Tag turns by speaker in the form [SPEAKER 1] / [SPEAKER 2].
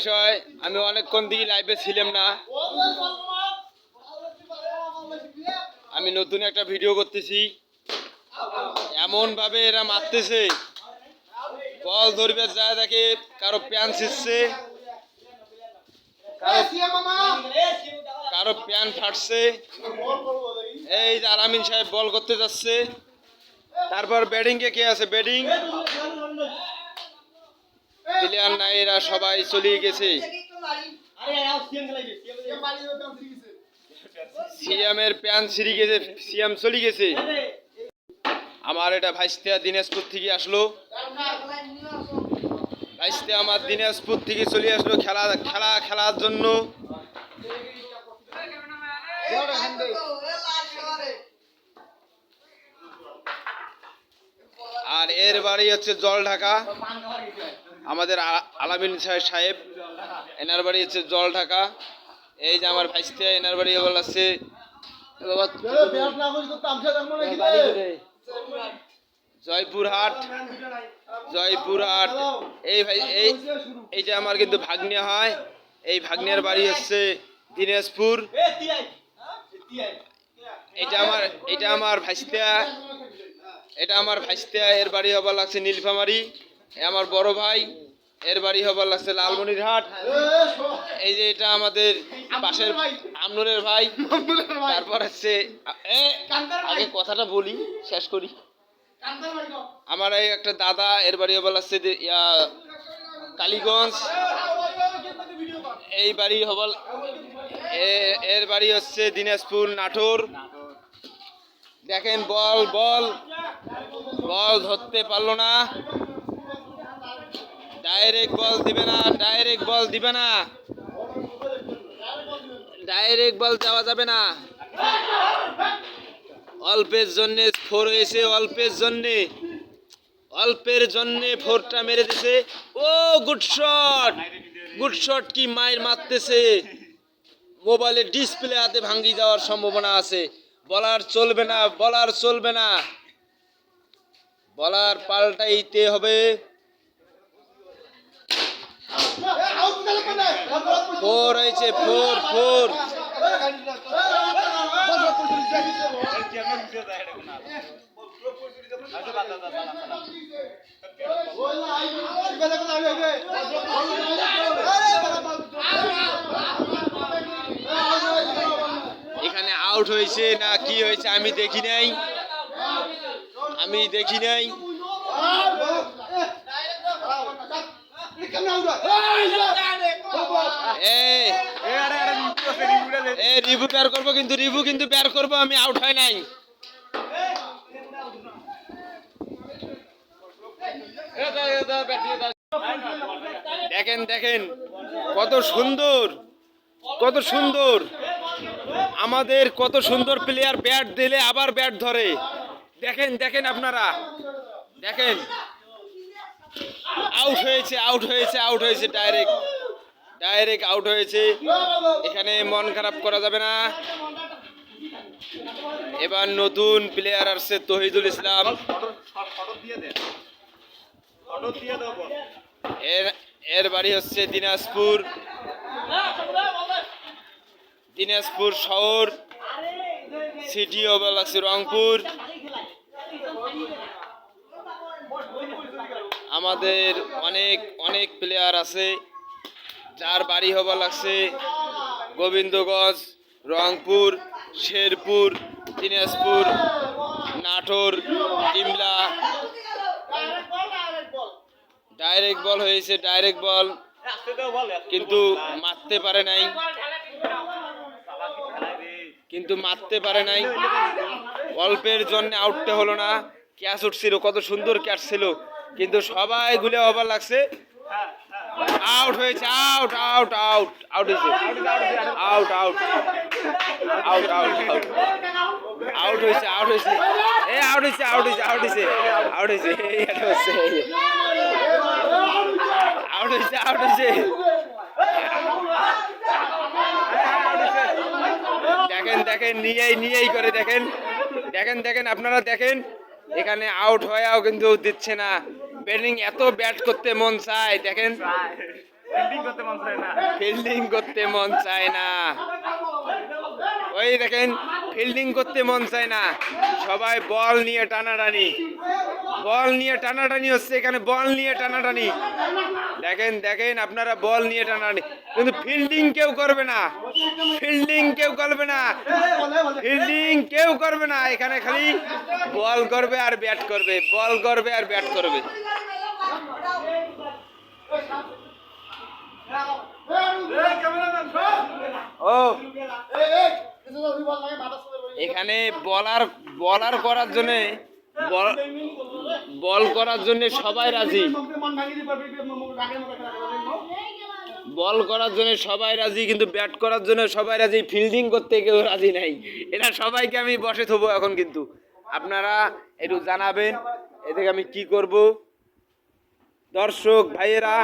[SPEAKER 1] বিষয়, আমি অনেকক্ষণ দিকে লাইভে ছিলাম না। আমি নতুন একটা ভিডিও করতেছি। এমন ভাবে এরা মারতেছে। বল ধরবে যায় দেখে কারও প্যান ছিঁড়ছে। কারও প্যান ফাটছে। এই যে আরামিন সাহেব বল করতে যাচ্ছে। তারপর ব্যাটিং কে কে আছে? ব্যাটিং প্লেয়ার নাই এরা সবাই চলিয়ে গেছে। সিএমের প্যান ছিঁড়ে গেছে, সিএম চলে গেছে। আমার এটা ভাইস্তিয়া দিনাজপুর থেকে আসলো। ভাইস্তিয়া আমার দিনাজপুর থেকে চলে আসলো খেলা খেলা, খেলার জন্য। আর এর বাড়ি হচ্ছে জল ঢাকা আমাদের আলামিন সাহেব সাহেব এনার বাড়ি হচ্ছে জল ঢাকা এই যে আমার ভাইস্তে এনার বাড়ি বল আছে জয়পুরহাট জয়পুরহাট। এই ভাই এই এই যে আমার কিন্তু ভাগ্নে হয় এই ভাগ্নের বাড়ি হচ্ছে দিনাজপুর। এটা আমার এটা আমার ভাইস্তা এটা আমার ভাইস্তা এর বাড়ি হবার লাগছে নীলফামারি। আমার বড় ভাই এর বাড়ি হবার লাগছে লালমনিরহাট এই যে এটা আমাদের পাশের আমনুরের ভাই। তারপর হচ্ছে এ, আগে কথাটা বলি শেষ করি। আমার এই একটা দাদা এর বাড়ি হবার লাগছে কালীগঞ্জ। এই বাড়ি হবল এ- এর বাড়ি হচ্ছে দিনাজপুর নাটোর। দেখেন বল বল। বল ধরতে পারল না। ডাইরেক্ট বল দিবে না ডাইরেক্ট বল দিবে না। ডাইরেক্ট বল যাওয়া যাবে না। অল্পের জন্যে ফোর হয়েছে, অল্পের জন্যে। অল্পের জন্যে ফোরটা মেরে দিছে। ও গুড শট গুড শট কি মায়ের মারতেছে? মোবাইলের ডিসপ্লে হাতে ভাঙ্গি যাওয়ার সম্ভাবনা আছে। বলার চলবে না, বলার চলবে না। বলার পাল্টাইতে হবে। ফোর হয়েছে, ফোর ফোর। এখানে আউট হয়েছে না কি হয়েছে আমি দেখি নাই। আমি দেখি নাই। এই রিভু বের করব কিন্তু রিভু কিন্তু বের করব আমি আউট হয় নাই। দেখেন দেখেন কত সুন্দর কত সুন্দর। আমাদের কত সুন্দর প্লেয়ার ব্যাট দিলে আবার ব্যাট ধরে। দেখেন দেখেন আপনারা। দেখেন। আউট হয়েছে আউট হয়েছে আউট হয়েছে ডাইরেক্ট ডাইরেক্ট আউট হয়েছে। এখানে মন খারাপ করা যাবে না। এবার নতুন প্লেয়ার আসছে তহিদুল ইসলাম। এর এর বাড়ি হচ্ছে দিনাজপুর। দিনাজপুর শহর সিটি ওভার লাগছে রংপুর। আমাদের অনেক অনেক প্লেয়ার আছে। যার বাড়ি হবার লাগছে গোবিন্দগঞ্জ, রংপুর, শেরপুর, দিনাজপুর, নাটোর, ডিমলা। ডাইরেক্ট বল হয়েছে ডাইরেক্ট বল কিন্তু মারতে পারে নাই। কিন্তু মারতে পারে নাই। অল্পের জন্য আউটটা হলো না। ক্যাচ উঠছিল, কত সুন্দর ক্যাচ ছিল। কিন্তু সবাই গুলে ওভার লাগছে। আউট হয়েছে আউট আউট আউট আউট হয়েছে out out out out out out হয়েছে আউট হয়েছে। এ আউট হয়েছে আউট হয়েছে আউট হয়েছে আউট হয়েছে আউট হয়েছে আউট হয়েছে। দেখেন দেখেন, নিয়েই নিয়েই করে দেখেন। দেখেন দেখেন, আপনারা দেখেন। এখানে আউট হয়েও কিন্তু দিচ্ছে না। ব্যাটিং এত ব্যাট করতে মন চায় দেখেন।
[SPEAKER 2] ফিল্ডিং করতে মন চায় না।
[SPEAKER 1] ফিল্ডিং করতে মন চায় না। ওই দেখেন ফিল্ডিং করতে মন চায় না। সবাই বল নিয়ে টানাটানি। বল নিয়ে টানাটানি হচ্ছে এখানে বল নিয়ে টানাটানি। দেখেন দেখেন আপনারা বল নিয়ে টানাটানি। কিন্তু ফিল্ডিং কেউ করবে না। ফিল্ডিং কেউ করবে না। ফিল্ডিং কেউ করবে না। এখানে খালি বল করবে আর ব্যাট করবে বল করবে আর ব্যাট করবে। ও এখানে বলার বলার করার জন্য, বল করার জন্য সবাই রাজি। বল করার জন্য সবাই রাজি, কিন্তু ব্যাট করার জন্য সবাই রাজি, ফিল্ডিং করতে কেউ রাজি নাই। এটা সবাইকে আমি বসে থবো এখন কিন্তু। আপনারা একটু জানাবেন, এদিকে আমি কি করব? দর্শক ভাইয়েরা।